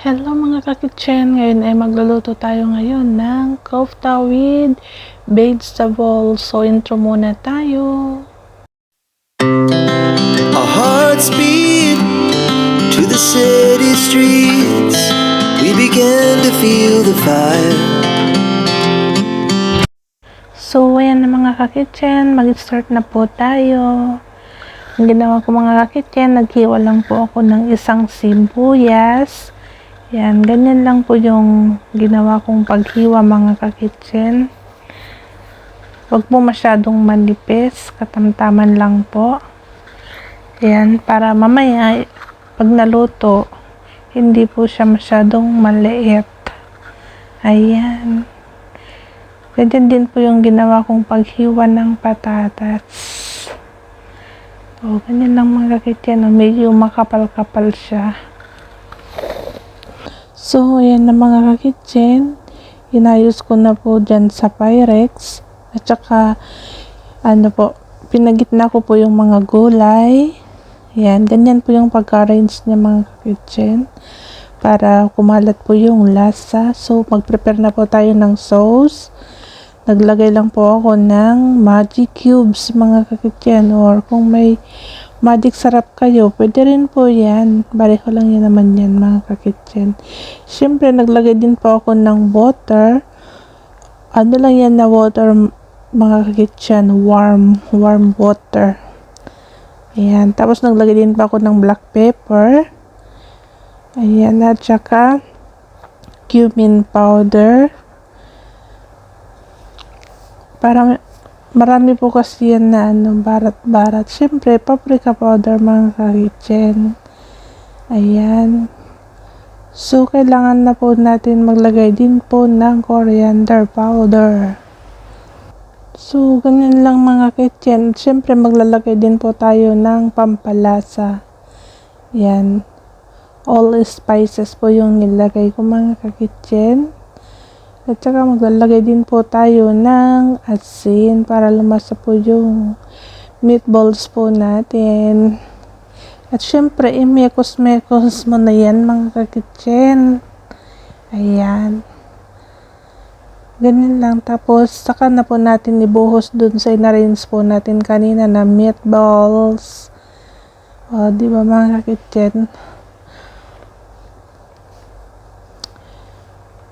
Hello mga kakitchen! Ngayon ay magluluto tayo ngayon ng kofta with vegetables. So intro muna tayo. Our hearts beat to the city streets. We began to feel the fire. So ayan na mga kakitchen, mag-start na po tayo. Ang ginawa ko mga kakitchen, naghiwa lang po ako ng isang sibuyas. Yan, ganyan lang po yung ginawa kong paghiwa mga kakitchen. Huwag po masyadong manipis, katamtaman lang po. Yan, para mamaya, pag naluto, hindi po siya masyadong maliit. Ayan. Ganyan din po yung ginawa kong paghiwa ng patatas. O, ganyan lang mga kakityan. no? Medyo makapal-kapal siya. So, ayan na mga kakitchen. Inayos ko na po dyan sa Pyrex. At saka, ano po, pinagitna ko po yung mga gulay. Yan, ganyan po yung pagka-arrange niya mga kakitchen. Para kumalat po yung lasa. So, mag-prepare na po tayo ng sauce. Naglagay lang po ako ng magic cubes mga kakitchen. Or kung may magic sarap kayo, pwede rin po yan. Pareho lang yan naman yan mga kakitchen. Siyempre, naglagay din po ako ng butter. Ano lang yan na water mga kakitchen, warm, warm water. Ayan. Tapos naglagay din pa ako ng black pepper. Ayan. At saka cumin powder. Parang marami po kasi yan na ano, barat-barat. Siyempre, paprika powder mga kakitchen. Ayan. So, kailangan na po natin maglagay din po ng coriander powder. So, ganyan lang mga kitchen. Siyempre, maglalagay din po tayo ng pampalasa. Yan. All spices po yung nilagay ko mga kakitchen. At saka maglalagay din po tayo ng asin para lumasa po yung meatballs po natin. At syempre, imekos-mekos mo na yan mga kakitchen. Ayan. Ganyan lang. Tapos, saka na po natin ibuhos dun sa inarrange po natin kanina na meatballs. O, di ba mga kakitchen?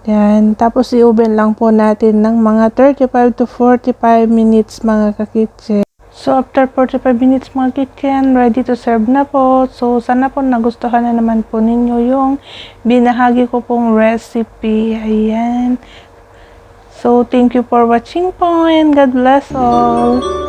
Yan. Tapos, i-oven lang po natin ng mga 35 to 45 minutes mga kakitchen. So, after 45 minutes mga kitchen, ready to serve na po. So, sana po nagustuhan na naman po ninyo yung binahagi ko pong recipe. Ayan. So, thank you for watching po and God bless all.